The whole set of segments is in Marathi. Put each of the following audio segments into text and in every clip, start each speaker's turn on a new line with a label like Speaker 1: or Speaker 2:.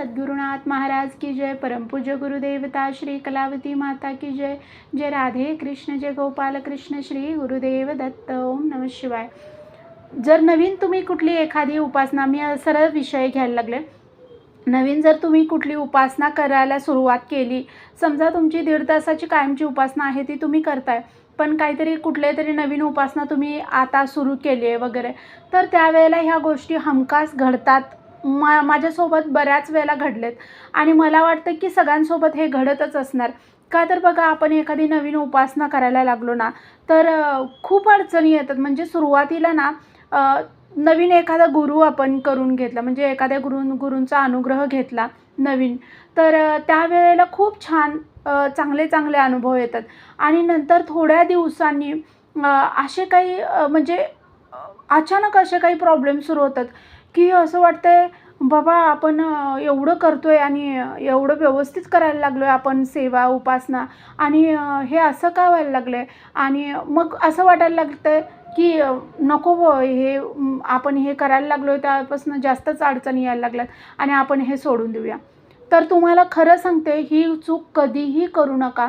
Speaker 1: सद्गुरुनाथ महाराज की जय परमपूज्य गुरुदेवता श्री कलावती माता की जय जय राधे कृष्ण जय गोपाल कृष्ण श्री गुरुदेव दत्त ओम नम शिवाय. जर नवीन तुम्ही कुठली एखादी उपासना मी सरळ विषय घ्यायला लागले. नवीन जर तुम्ही कुठली उपासना करायला सुरुवात केली समजा तुमची दीड तासाची कायमची उपासना आहे ती तुम्ही करताय पण काहीतरी कुठले तरी नवीन उपासना तुम्ही आता सुरू केली आहे वगैरे तर त्यावेळेला ह्या गोष्टी हमखास घडतात मा माझ्यासोबत बऱ्याच वेळेला घडलेत. आणि मला वाटतं की सगळ्यांसोबत हे घडतच असणार. का तर बघा आपण एखादी नवीन उपासना करायला लागलो ना तर खूप अडचणी येतात. म्हणजे सुरुवातीला ना नवीन एखादा गुरु आपण करून घेतला. म्हणजे एखाद्या गुरु गुरूंचा अनुग्रह घेतला नवीन तर त्यावेळेला खूप छान चांगले चांगले अनुभव येतात. आणि नंतर थोड्या दिवसांनी असे काही म्हणजे अचानक असे काही प्रॉब्लेम सुरू होतात. की असं वाटतंय बाबा आपण एवढं एवढं करतोय आणि एवढं व्यवस्थित करायला लागलो आहे आपण सेवा उपासना आणि हे असं का व्हायला लागलं आहे आणि मग असं वाटायला लागतं आहे की नको बुवा हे आपण हे करायला लागलो आहे त्यापासून जास्तच अडचणी यायला लागल्यात आणि आपण हे सोडून देऊया. तर तुम्हाला खरं सांगते ही चूक कधीही करू नका.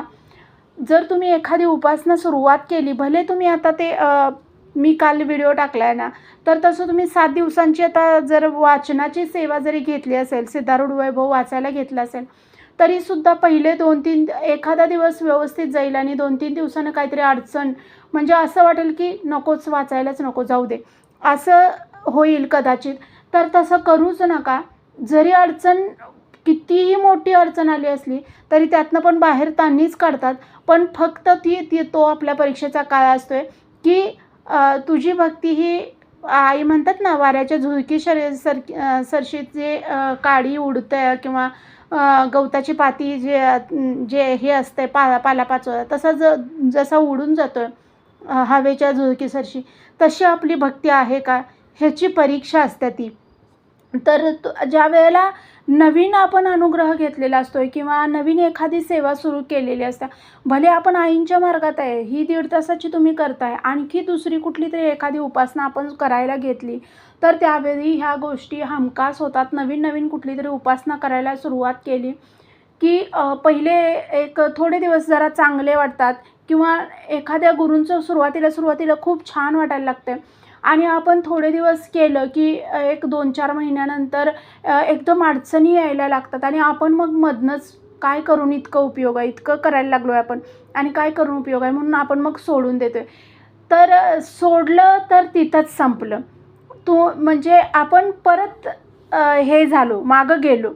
Speaker 1: जर तुम्ही एखादी उपासना सुरुवात केली भले तुम्ही आता ते मी काल व्हिडिओ टाकला आहे ना तर तसं तुम्ही सात दिवसांची आता जर वाचनाची सेवा जरी घेतली असेल सिद्धारूढ वैभव वाचायला घेतला असेल तरीसुद्धा पहिले दोन तीन एखादा दिवस व्यवस्थित जाईल आणि दोन तीन दिवसानं काहीतरी अडचण म्हणजे असं वाटेल की नकोच वाचायलाच नको जाऊ दे. असं होईल कदाचित. तर तसं करूच नका. जरी अडचण कितीही मोठी अडचण आली असली तरी त्यातनं पण बाहेर ताणीच काढतात. पण फक्त ती ती तो आपल्या परीक्षेचा काळ असतो आहे की तुझी भक्ती ही आई म्हणतात ना वाऱ्याच्या झुळकी शर सर सरशीत जे अ, काडी उडतं किंवा गवताची पाती जे जे हे असते पा पालापाचोळा तसा ज जसा उडून जातो आहे हवेच्या झुळकीसरशी तशी आपली भक्ती आहे का? ह्याची परीक्षा असते ती. तर ज्या वेळेला नवीन आपण अनुग्रह घेतलेला असतोय किंवा नवीन एखादी सेवा सुरू केलेली असते भले आपण आईंच्या मार्गात आहे ही दीड तासाची तुम्ही करताय आणखी दुसरी कुठली तरी एखादी उपासना आपण करायला घेतली तर त्यावेळी ह्या गोष्टी हमखास होतात. नवीन नवीन कुठली तरी उपासना करायला सुरुवात केली की पहिले एक थोडे दिवस जरा चांगले वाटतात किंवा एखाद्या गुरूंचं सुरुवातीला सुरुवातीला खूप छान वाटायला लागते आणि आपण थोडे दिवस केलं की एक दोन चार महिन्यानंतर एकदम अडचणी यायला लागतात आणि आपण मग मधनंच काय करून इतकं उपयोग आहे इतकं करायला लागलो आहे आपण आणि काय करून उपयोग आहे म्हणून आपण मग सोडून देतो आहे तर सोडलं तर तिथंच संपलं. तो म्हणजे आपण परत हे झालो मागं गेलो.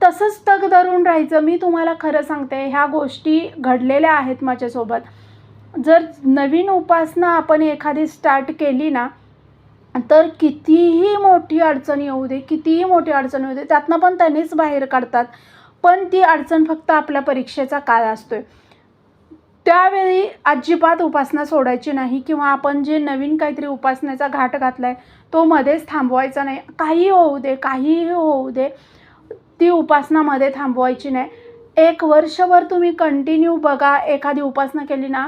Speaker 1: तसंच तग धरून राहायचं. मी तुम्हाला खरं सांगते ह्या गोष्टी घडलेल्या आहेत माझ्यासोबत. जर नवीन उपासना आपण एखादी स्टार्ट केली ना तर कितीही मोठी अडचण येऊ दे कितीही मोठी अडचण येऊ दे त्यातनं पण त्यांनीच बाहेर काढतात. पण ती अडचण फक्त आपल्या परीक्षेचा काळ असतोय. त्यावेळी अजिबात उपासना सोडायची नाही किंवा आपण जे नवीन काहीतरी उपासनेचा घाट घातला आहे तो मध्येच थांबवायचा नाही. काही होऊ दे काहीही होऊ दे ती उपासना मध्ये थांबवायची नाही. एक वर्षभर तुम्ही कंटिन्यू बघा एखादी उपासना केली ना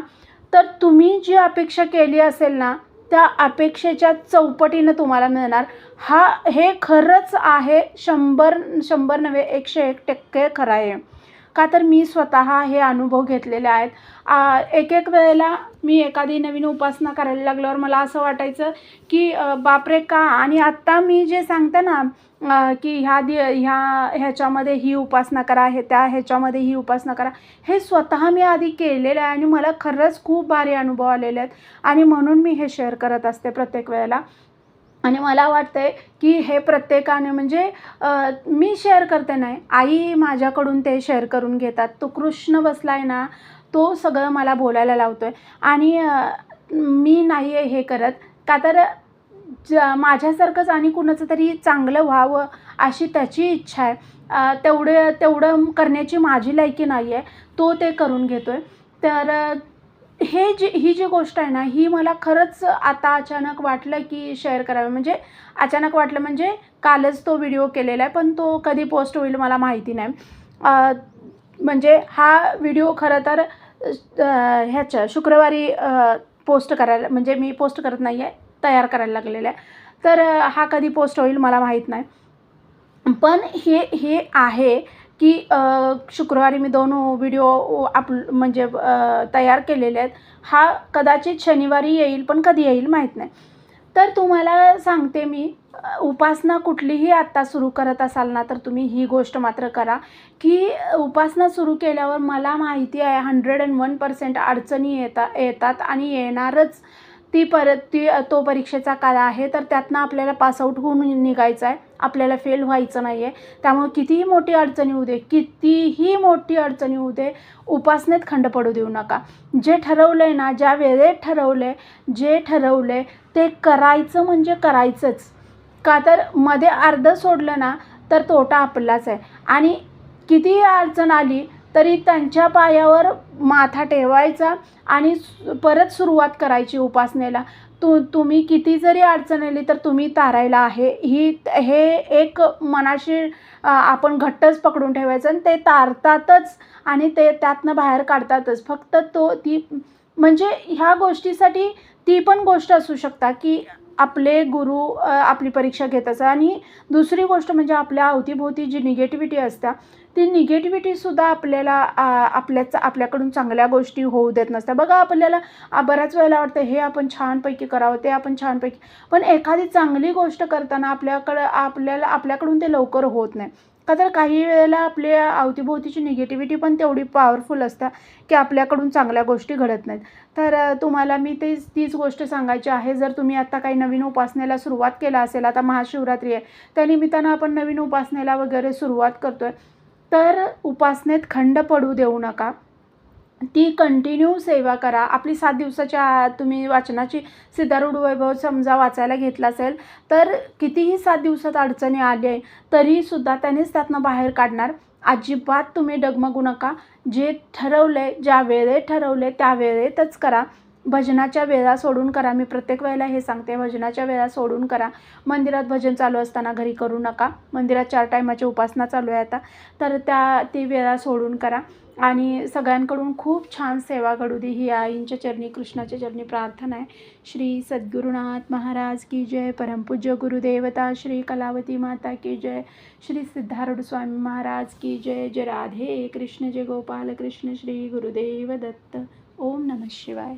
Speaker 1: तर तुम्ही जी अपेक्षा केली असेल ना त्या अपेक्षेच्या चौपटीनं तुम्हाला मिळणार. हा हे खरंच आहे शंभर शंभर नव्हे एकशे एक टक्के खरं आहे. का तर मी स्वतः हे अनुभव घेतलेले आहेत. एक एक वेळेला मी एखादी नवीन उपासना करायला लागल्यावर मला असं वाटायचं की बापरे का? आणि आत्ता मी जे सांगते ना की ह्या दि ह्या ह्याच्यामध्ये ही उपासना करा हे त्या ह्याच्यामध्ये ही उपासना करा हे स्वतः मी आधी केलेलं आहे आणि मला खरंच खूप भारी अनुभव आलेले आहेत. आणि म्हणून मी हे शेअर करत असते प्रत्येक वेळेला. आणि मला वाटतंय की हे प्रत्येकाने म्हणजे मी शेअर करते नाही आई माझ्याकडून ते शेअर करून घेतात. तो कृष्ण बसलाय ना तो सगळं मला बोलायला लावतोय. आणि मी नाही आहे हे करत. का तर ज माझ्यासारखंच आणि कुणाचं तरी चांगलं व्हावं अशी त्याची इच्छा आहे. तेवढं तेवढं करण्याची माझी लायकी नाही आहे तो ते करून घेतो आहे तर हे जी ही जी गोष्ट आहे ना ही मला खरंच आता अचानक वाटलं की शेअर करावं. म्हणजे अचानक वाटलं म्हणजे कालच तो व्हिडिओ केलेला आहे पण तो कधी पोस्ट होईल मला माहिती नाही. म्हणजे हा व्हिडिओ खरं तर ह्याच्या शुक्रवारी पोस्ट करायला म्हणजे मी पोस्ट करत नाही आहे तयार करायला लागलेला आहे. तर हा कधी पोस्ट होईल मला माहीत नाही. पण हे हे आहे की शुक्रवारी मी दोन व्हिडिओ आप म्हणजे तयार केलेले आहेत. हा कदाचित शनिवारी येईल पण कधी येईल माहीत नाही. तर तुम्हाला सांगते मी उपासना कुठलीही आत्ता सुरू करत असाल ना तर तुम्ही ही गोष्ट मात्र करा की उपासना सुरू केल्यावर मला माहिती आहे हंड्रेड अँड वन पर्सेंट अडचणी येता येतात आणि येणारच. ती परत ती तो परीक्षेचा काळ आहे तर त्यातनं आपल्याला पासआउट होऊन निघायचं आहे. आपल्याला फेल व्हायचं नाही आहे त्यामुळे कितीही मोठी अडचणी होऊ दे कितीही मोठी अडचणी होऊ दे उपासनेत खंड पडू देऊ नका. जे ठरवलं आहे ना ज्या वेळेत ठरवलं आहे जे ठरवलं आहे ते करायचं म्हणजे करायचंच. का तर मध्ये अर्धं सोडलं ना तर तोटा आपलाच आहे. आणि कितीही अडचण आली तरी त्यांच्या पायावर माथा ठेवायचा आणि परत सुरुवात करायची उपासनेला. तु तुम्ही किती जरी अडचण आली तर तुम्ही तारायला आहे. ही हे एक मनाशी आपण घट्टच पकडून ठेवायचं आणि ते तारतातच आणि ते त्यातनं बाहेर काढतातच. फक्त तो ती म्हणजे ह्या गोष्टीसाठी ती पण गोष्ट असू शकता की आपले गुरु आपली परीक्षा घेत असतात. आणि दुसरी गोष्ट म्हणजे आपल्या अवतीभोवती जी निगेटिव्हिटी असतात ती निगेटिव्हिटीसुद्धा आपल्याला आपल्याच आपल्याकडून चांगल्या गोष्टी होऊ देत नसतात. बघा आपल्याला बऱ्याच वेळेला वाटतं हे आपण छानपैकी करावं ते आपण छानपैकी पण एखादी चांगली गोष्ट करताना आपल्याकडं आपल्याला आपल्याकडून ते लवकर होत नाही. का तर काही वेळेला आपल्या अवतीभोवतीची निगेटिव्हिटी पण तेवढी पॉवरफुल असतात की आपल्याकडून चांगल्या गोष्टी घडत नाहीत. तर तुम्हाला मी तेच तीच गोष्ट सांगायची आहे. जर तुम्ही आता काही नवीन उपासनेला सुरुवात केला असेल आता महाशिवरात्री आहे त्या निमित्तानं आपण नवीन उपासनेला वगैरे सुरुवात करतो आहे तर उपासनेत खंड पडू देऊ नका. ती कंटिन्यू सेवा करा. आपली सात दिवसाच्या आत तुम्ही वाचनाची सिद्धारूढ वैभव समजा वाचायला घेतला असेल तर कितीही सात दिवसात अडचणी आले तरीसुद्धा त्यानेच त्यातनं बाहेर काढणार. अजिबात तुम्ही डगमगू नका. जे ठरवले ज्या वेळेत ठरवले त्या वेळेतच करा. भजनाच्या वेळा सोडून करा. मी प्रत्येक वेळेला हे सांगते भजनाच्या वेळा सोडून करा. मंदिरात भजन चालू असताना घरी करू नका. मंदिरात चार टायमाची उपासना चालू आहे आता. तर त्या ती वेळा सोडून करा. आणि सगळ्यांकडून खूप छान सेवा घडू दे. ही आईंच्या चरणी कृष्णाच्या चरणी प्रार्थना आहे. श्री सद्गुरुनाथ महाराज की जय. परमपूज्य गुरुदेवता श्री कलावती माता की जय. श्री सिद्धारूढ स्वामी महाराज की जय. जय राधे कृष्ण जय गोपाल कृष्ण श्री गुरुदेव दत्त. ओम नमः शिवाय.